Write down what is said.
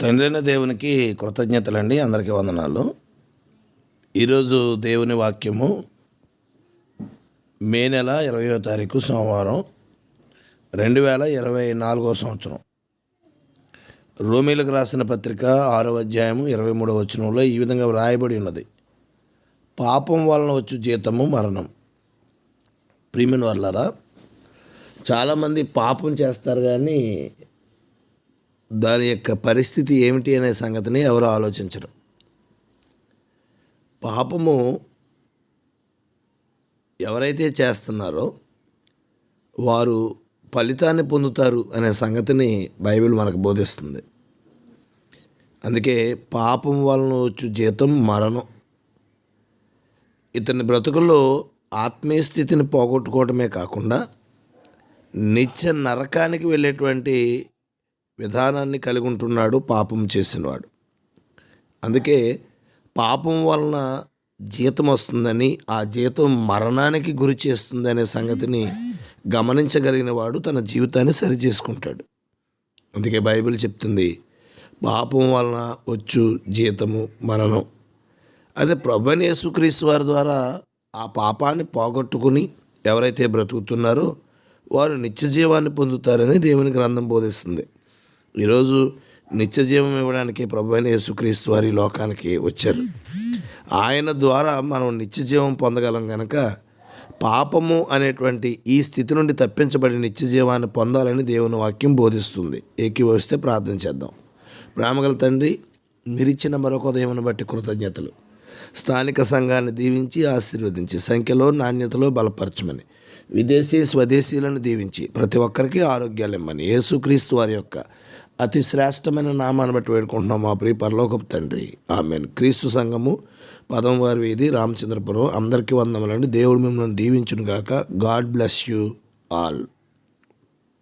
తండ్రైన దేవునికి కృతజ్ఞతలండి అందరికీ వందనాలు. ఈరోజు దేవుని వాక్యము మే నెల ఇరవయో తారీఖు సోమవారం రెండు వేల ఇరవై నాలుగో సంవత్సరం. రోమిలకు రాసిన పత్రిక ఆరో అధ్యాయము ఇరవై మూడవ వచనంలో ఈ విధంగా వ్రాయబడి ఉన్నది. పాపం వలన వచ్చు జీతము మరణం. ప్రియమైన వాళ్ళరా చాలామంది పాపం చేస్తారు కానీ దాని యొక్క పరిస్థితి ఏమిటి అనే సంగతిని ఎవరు ఆలోచించరు. పాపము ఎవరైతే చేస్తున్నారో వారు ఫలితాన్ని పొందుతారు అనే సంగతిని బైబిల్ మనకు బోధిస్తుంది. అందుకే పాపం వలన వచ్చు జీతం మరణం. ఇతని బ్రతుకుల్లో ఆత్మీయ స్థితిని పోగొట్టుకోవటమే కాకుండా నిత్య నరకానికి వెళ్ళేటువంటి విధానాన్ని కలిగి ఉంటున్నాడు పాపం చేసినవాడు. అందుకే పాపం వలన జీతం వస్తుందని ఆ జీతం మరణానికి గురి చేస్తుంది అనే సంగతిని గమనించగలిగిన వాడు తన జీవితాన్ని సరిచేసుకుంటాడు. అందుకే బైబిల్ చెప్తుంది పాపం వలన వచ్చు జీతము మరణం. అదే ప్రభుని యేసుక్రీస్తు వారి ద్వారా ఆ పాపాన్ని పోగొట్టుకుని ఎవరైతే బ్రతుకుతున్నారో వారు నిత్య జీవాన్ని పొందుతారని దేవుని గ్రంథం బోధిస్తుంది. ఈరోజు నిత్య జీవం ఇవ్వడానికి ప్రభు అయిన యేసుక్రీస్తు వారి లోకానికి వచ్చారు. ఆయన ద్వారా మనం నిత్య జీవం పొందగలం కనుక పాపము అనేటువంటి ఈ స్థితి నుండి తప్పించబడి నిత్య జీవాన్ని పొందాలని దేవుని వాక్యం బోధిస్తుంది. ఏకీభవిస్తే ప్రార్థన చేద్దాం. ప్రేమగల తండ్రి మీరిచ్చిన మరొక ఉదయమును బట్టి కృతజ్ఞతలు. స్థానిక సంఘాన్ని దీవించి ఆశీర్వదించి సంఖ్యలో నాణ్యతలో బలపరచమని విదేశీ స్వదేశీలను దీవించి ప్రతి ఒక్కరికి ఆరోగ్యాలు ఇమ్మని యేసుక్రీస్తు వారి యొక్క అతి శ్రేష్టమైన నామాన్ని బట్టి వేడుకుంటున్నాం మా ప్రియ పరలోకపు తండ్రి. ఆమె క్రీస్తు సంఘము పదం వారి వీధి రామచంద్రపురం. అందరికీ వందములండి దేవుడు మిమ్మల్ని దీవించును గాక గాడ్ బ్లెస్ యూ ఆల్.